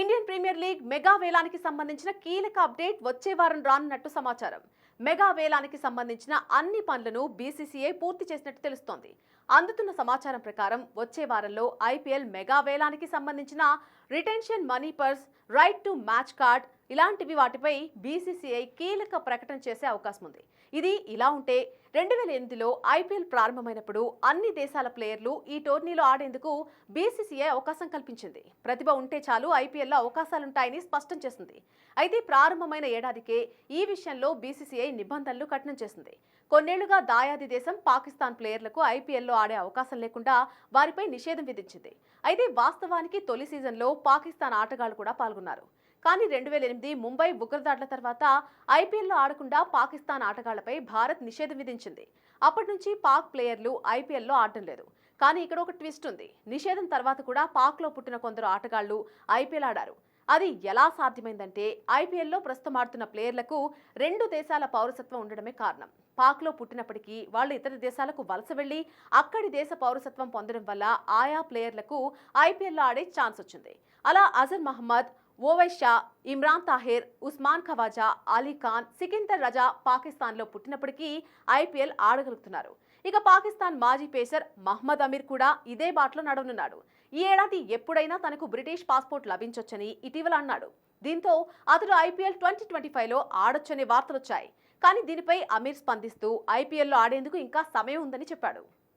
Indian premier league mega వేలానికి సంబంధించిన కీలక అప్డేట్ వచ్చే వారం రానున్నట్టు సమాచారం. మెగా వేలానికి సంబంధించిన అన్ని పనులను బీసీసీఐ పూర్తి చేసినట్టు తెలుస్తోంది. అందుతున్న సమాచారం ప్రకారం వచ్చే వారంలో ఐపీఎల్ మెగా వేలానికి సంబంధించిన retention money purse right to match card ఇలాంటివి వాటిపై బీసీసీఐ కీలక ప్రకటన చేసే అవకాశం ఉంది. ఇది ఇలా ఉంటే రెండు వేల ఎనిమిదిలో ఐపీఎల్ ప్రారంభమైనప్పుడు అన్ని దేశాల ప్లేయర్లు ఈ టోర్నీలో ఆడేందుకు బీసీసీఐ అవకాశం కల్పించింది. ప్రతిభ ఉంటే చాలు ఐపీఎల్లో అవకాశాలుంటాయని స్పష్టం చేసింది. అయితే ప్రారంభమైన ఏడాదికే ఈ విషయంలో బీసీసీఐ నిబంధనలు కఠినం చేసింది. కొన్నేళ్ళుగా దాయాది దేశం పాకిస్తాన్ ప్లేయర్లకు ఐపీఎల్లో ఆడే అవకాశం లేకుండా వారిపై నిషేధం విధించింది. అయితే వాస్తవానికి తొలి సీజన్లో పాకిస్తాన్ ఆటగాళ్ళు కూడా పాల్గొన్నారు. కానీ రెండు వేల ఎనిమిది ముంబై ఉగ్రదాడుల తర్వాత ఐపీఎల్లో ఆడకుండా పాకిస్తాన్ ఆటగాళ్ళపై భారత్ నిషేధం విధించింది. అప్పటి నుంచి పాక్ ప్లేయర్లు ఐపీఎల్లో ఆడటం లేదు. కానీ ఇక్కడ ఒక ట్విస్ట్ ఉంది. నిషేధం తర్వాత కూడా పాక్లో పుట్టిన కొందరు ఆటగాళ్ళు ఐపీఎల్ ఆడారు. అది ఎలా సాధ్యమైందంటే ఐపీఎల్లో ప్రస్తుతం ఆడుతున్న ప్లేయర్లకు రెండు దేశాల పౌరసత్వం ఉండడమే కారణం. పాక్లో పుట్టినప్పటికీ వాళ్ళు ఇతర దేశాలకు వలస వెళ్ళి అక్కడి దేశ పౌరసత్వం పొందడం వల్ల ఆయా ప్లేయర్లకు ఐపీఎల్లో ఆడే ఛాన్స్ వచ్చింది. అలా అజర్ మహమ్మద్ ఓవై షా ఇమ్రాన్ తాహిర్ ఉస్మాన్ ఖవాజా అలీ ఖాన్ సికిందర్ రజా పాకిస్తాన్లో పుట్టినప్పటికీ ఐపీఎల్ ఆడగలుగుతున్నారు. ఇక పాకిస్తాన్ మాజీ పేసర్ మహ్మద్ అమీర్ కూడా ఇదే బాటలో నడవనున్నాడు. ఈ ఏడాది ఎప్పుడైనా తనకు బ్రిటిష్ పాస్పోర్ట్ లభించొచ్చని ఇటీవల అన్నాడు. దీంతో అతడు ఐపీఎల్ ట్వంటీ ట్వంటీ ఫైవ్లో ఆడొచ్చనే వార్తలొచ్చాయి. కానీ దీనిపై అమీర్ స్పందిస్తూ ఐపీఎల్లో ఆడేందుకు ఇంకా సమయం ఉందని చెప్పాడు.